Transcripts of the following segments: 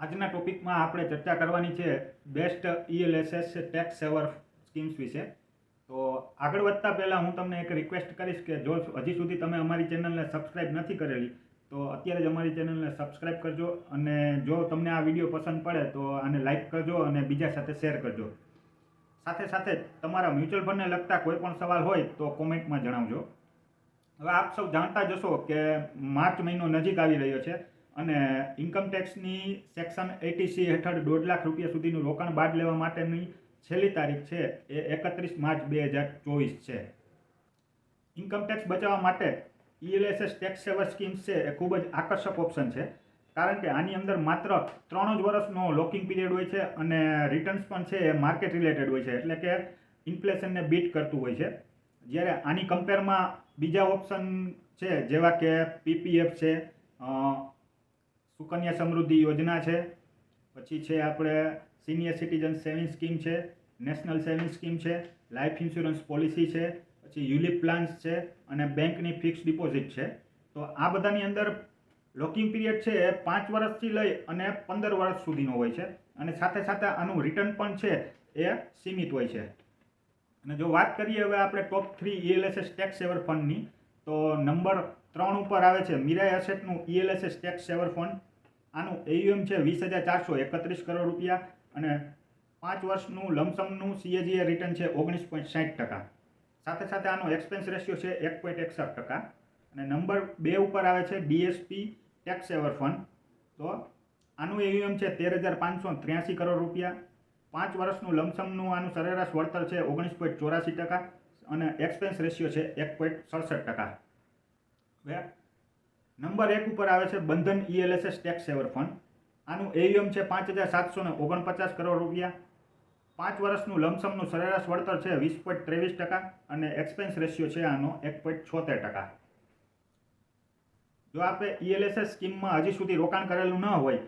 આજના ટોપિકમાં આપણે ચર્ચા કરવાની છે best ELSS tax saver schemes વિશે. તો આગળ વધતા પહેલાં હું તમને એક રિક્વેસ્ટ કરીશ કે જો હજી સુધી તમે અમારી ચેનલને સબસ્ક્રાઇબ નથી કરેલી, તો અત્યારે જ અમારી ચેનલને સબસ્ક્રાઇબ કરજો અને જો તમને આ વીડિયો પસંદ પડે તો આને લાઈક કરજો અને બીજા સાથે શેર કરજો. સાથે સાથે તમારા મ્યુચ્યુઅલ ફંડને લગતા કોઈ પણ સવાલ હોય તો કોમેન્ટમાં જણાવજો. હવે આપ સૌ જાણતા જશો કે માર્ચ મહિનો નજીક આવી રહ્યો છે. અને ઇન્કમ ટેક્સની સેક્શન એટીસી હેઠળ દોઢ લાખ રૂપિયા સુધીનું રોકાણ બાદ લેવા માટેની છેલ્લી તારીખ છે, એ એકત્રીસ માર્ચ બે હજાર ચોવીસ છે. ઇન્કમ ટેક્સ બચાવવા માટે ઈએલએસએસ ટેક્સ સેવર સ્કીમ્સ છે, એ ખૂબ જ આકર્ષક ઓપ્શન છે, કારણ કે આની અંદર માત્ર ત્રણ જ વર્ષનો લોકિંગ પીરિયડ હોય છે અને રિટર્ન્સ પણ છે, એ માર્કેટ રિલેટેડ હોય છે, એટલે કે ઇન્ફ્લેશનને બીટ કરતું હોય છે. જ્યારે આની કમ્પેરમાં બીજા ઓપ્શન છે, જેવા કે પીપીએફ છે સુકન્યા સમૃદ્ધિ યોજના છે. પછી છે આપણે સિનિયર સિટીઝન સેવિંગ સ્કીમ છે નેશનલ સેવિંગ સ્કીમ છે લાઈફ ઇન્સ્યોરન્સ પોલિસી છે, પછી યુલિપ પ્લાન્સ છે અને બેંકની ફિક્સ ડિપોઝિટ છે. તો આ બધાની અંદર લોકિંગ પીરિયડ છે એ પાંચ વર્ષથી લઈ અને પંદર વર્ષ સુધીનો હોય છે અને સાથે સાથે આનું રિટર્ન પણ છે એ સીમિત હોય છે. અને જો વાત કરીએ હવે આપણે ટોપ થ્રી ઈએલએસએસ ટેક્સ સેવર ફંડની તો નંબર ત્રણ ઉપર આવે છે મીરા એસેટનું ઈએલએસએસ ટેક્સ સેવર ફંડ આનું એયુએમ છે વીસ હજાર ચારસો એકત્રીસ કરોડ રૂપિયા અને પાંચ વર્ષનું લમસમનું સીએજીએ રિટર્ન છે ઓગણીસ પોઈન્ટ સાઠ ટકા. સાથે સાથે આનો એક્સપેન્સ રેશિયો છે એક પોઈન્ટ એકસઠ ટકા. અને નંબર બે ઉપર આવે છે ડીએસપી ટેક્સ સેવર ફંડ તો આનું એયુએમ છે તેર હજાર પાંચસો ત્ર્યાસી કરોડ રૂપિયા. પાંચ વર્ષનું લમસમનું આનું સરેરાશ વળતર છે ઓગણીસ પોઈન્ટ ચોરાસી ટકા. અને એક્સપેન્સ રેશિયો છે એક પોઈન્ટ સડસઠ ટકા. હવે નંબર એક ઉપર આવે છે Bandhan ELSS tax saver fund આનું એયુએમ છે પાંચ હજાર સાતસો ને ઓગણપચાસ કરોડ રૂપિયા. પાંચ વર્ષનું લમસમનું સરેરાશ વળતર છે વીસ પોઈન્ટ ત્રેવીસ ટકા અને એક્સપેન્સ રેશિયો છે આનો એક પોઈન્ટ છોતેર ટકા. જો આપણે ઈએલએસએસ સ્કીમમાં હજી સુધી રોકાણ કરેલું ન હોય,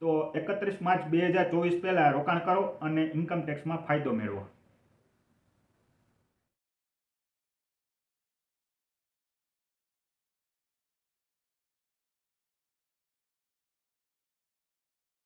તો એકત્રીસ માર્ચ બે હજાર ચોવીસ પહેલાં રોકાણ કરો અને ઇન્કમ ટેક્સમાં ફાયદો મેળવો.